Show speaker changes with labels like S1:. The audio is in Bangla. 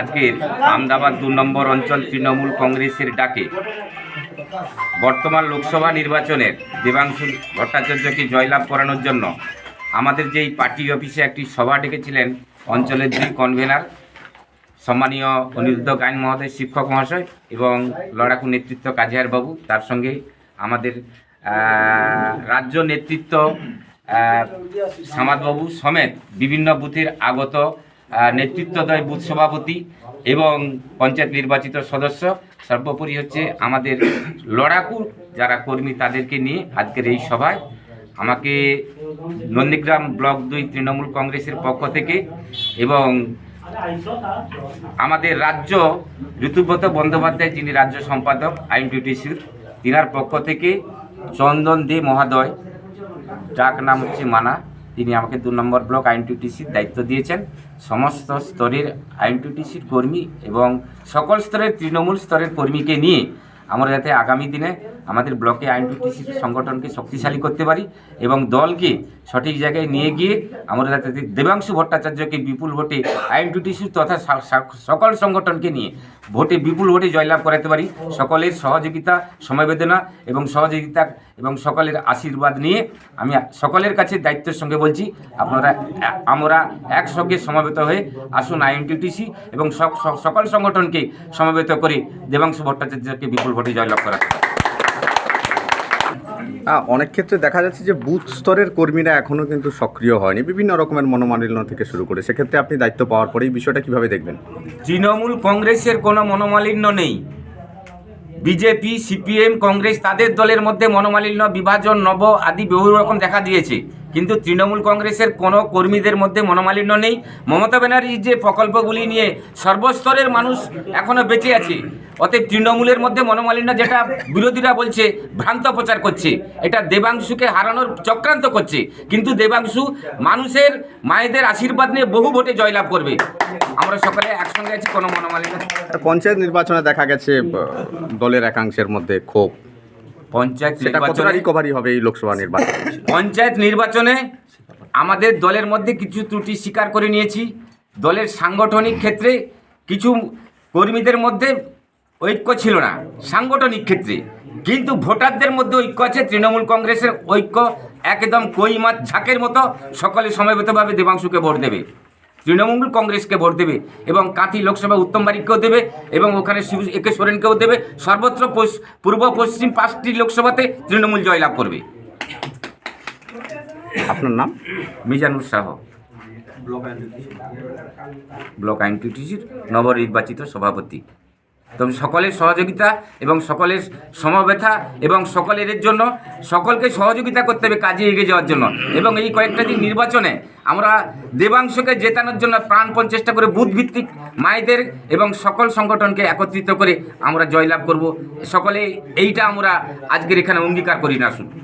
S1: আজকের আমদাবাদ দু নম্বর অঞ্চল তৃণমূল কংগ্রেসের ডাকে। বর্তমান লোকসভা নির্বাচনের দেবাংশু ভট্টাচার্যকে জয়লাভ করানোর জন্য আমাদের যেই পার্টি অফিসে একটি সভা ডেকেছিলেন অঞ্চলের দুই কনভেনার সম্মানীয় অনিরুদ্ধ গায়ন মহোদয়, শিক্ষক মহাশয় এবং লড়াকু নেতৃত্ব কাজিয়ার বাবু। তার সঙ্গে আমাদের রাজ্য নেতৃত্ব সামাদবাবু সমেত বিভিন্ন বুথের আগত নেতৃত্বদয় বুথ সভাপতি এবং পঞ্চায়েত নির্বাচিত সদস্য। সর্বোপরি হচ্ছে আমাদের লড়াকু যারা কর্মী তাদেরকে নিয়ে আজকের এই সভায়। আমাকে নন্দীগ্রাম ব্লক দুই তৃণমূল কংগ্রেসের পক্ষ থেকে এবং আমাদের রাজ্য ঋতুব্রত বন্দ্যোপাধ্যায় যিনি রাজ্য সম্পাদক আইন টিউটিসির তিনার পক্ষ থেকে চন্দন দে মহাদয় যার নাম হচ্ছে মানা। তিনি আমাকে দু নম্বর ব্লক আইন টিউটিসির দায়িত্ব দিয়েছেন। সমস্ত স্তরের আইন টিউটিসির কর্মী এবং সকল স্তরের তৃণমূল স্তরের কর্মীকে নিয়ে আমরা যাতে আগামী দিনে আমাদের ব্লকে আইন টিউটিসির সংগঠনকে শক্তিশালী করতে পারি এবং দলকে সঠিক জায়গায় নিয়ে গিয়ে আমরা দেবাংশু ভট্টাচার্যকে বিপুল ভোটে আইন টিউটিসি তথা সকল সংগঠনকে নিয়ে ভোটে বিপুল ভোটে জয়লাভ করাতে পারি। সকলের সহযোগিতা সমবেদনা এবং সহযোগিতা এবং সকলের আশীর্বাদ নিয়ে আমি সকলের কাছে দায়িত্বের সঙ্গে বলছি আপনারা আমরা একসঙ্গে সমবেত হয়ে আসুন আইএনটিটিসি এবং সক- সক- সকল সংগঠনকে সমবেত করে দেবাংশু ভট্টাচার্যকে বিপুল ভোটে জয়লাভ করাতে পারি।
S2: অনেক ক্ষেত্রে দেখা যাচ্ছে যে বুথ স্তরের কর্মীরা এখনও কিন্তু সক্রিয় হয়নি। বিভিন্ন রকমের মনোমালিন্য থেকে শুরু করে। সেক্ষেত্রে আপনি দায়িত্ব পাওয়ার পরে এই বিষয়টা কীভাবে দেখবেন?
S1: তৃণমূল কংগ্রেসের কোনো মনোমালিন্য নেই। বিজেপি, সিপিএম, কংগ্রেস তাদের দলের মধ্যে মনোমালিন্য, বিভাজন, নব আদি বহু রকম দেখা দিয়েছে। কিন্তু তৃণমূল কংগ্রেসের কোনো কর্মীদের মধ্যে মনোমালিন্য নেই। মমতা ব্যানার্জির যে প্রকল্পগুলি নিয়ে সর্বস্তরের মানুষ এখনও বেঁচে আছে। অতএব তৃণমূলের মধ্যে মনোমালিন্য যেটা বিরোধীরা বলছে ভ্রান্ত প্রচার করছে এটা দেবাংশুকে হারানোর চক্রান্ত করছে। কিন্তু দেবাংশু মানুষের মায়েদের আশীর্বাদ নিয়ে বহু ভোটে জয়লাভ করবে। আমরা সকলে একসঙ্গে আছি কোনো মনোমালিন্য
S2: পঞ্চায়েত নির্বাচনে দেখা গেছে দলের একাংশের মধ্যে ক্ষোভ।
S1: পঞ্চায়েত নির্বাচনে
S2: রিকভারি হবে এই লোকসভা নির্বাচনে?
S1: পঞ্চায়েত নির্বাচনে আমাদের দলের মধ্যে কিছু ত্রুটি স্বীকার করে নিয়েছি। দলের সাংগঠনিক ক্ষেত্রে কিছু কর্মীদের মধ্যে ঐক্য ছিল না সাংগঠনিক ক্ষেত্রে। কিন্তু ভোটারদের মধ্যে ঐক্য আছে তৃণমূল কংগ্রেসের ঐক্য একদম কই মাছ ঝাঁকের মতো সকলে সমবেতভাবে দেবাংশুকে ভোট দেবে তৃণমূল কংগ্রেসকে ভোট দেবে এবং কাঁথি লোকসভা উত্তম বারিককেও দেবে এবং ওখানে শিব একে সোরেনকেও দেবে। সর্বত্র পূর্ব পশ্চিম পাঁচটি লোকসভাতে তৃণমূল জয়লাভ করবে।
S2: আপনার নাম?
S1: মিজানুর শাহ। ব্লক আইন টিটিসির নবনির্বাচিত সভাপতি। তবে সকলের সহযোগিতা এবং সকলের সমবেথা এবং সকলের জন্য সকলকে সহযোগিতা করতে হবে কাজে এগিয়ে যাওয়ার জন্য। এবং এই কয়েকটা দিন নির্বাচনে আমরা দেবাংশকে জেতানোর জন্য প্রাণপণ চেষ্টা করে বুথ ভিত্তিক মায়েদের এবং সকল সংগঠনকে একত্রিত করে আমরা জয়লাভ করব। সকলে এইটা আমরা আজকের এখানে অঙ্গীকার করি না শুধু।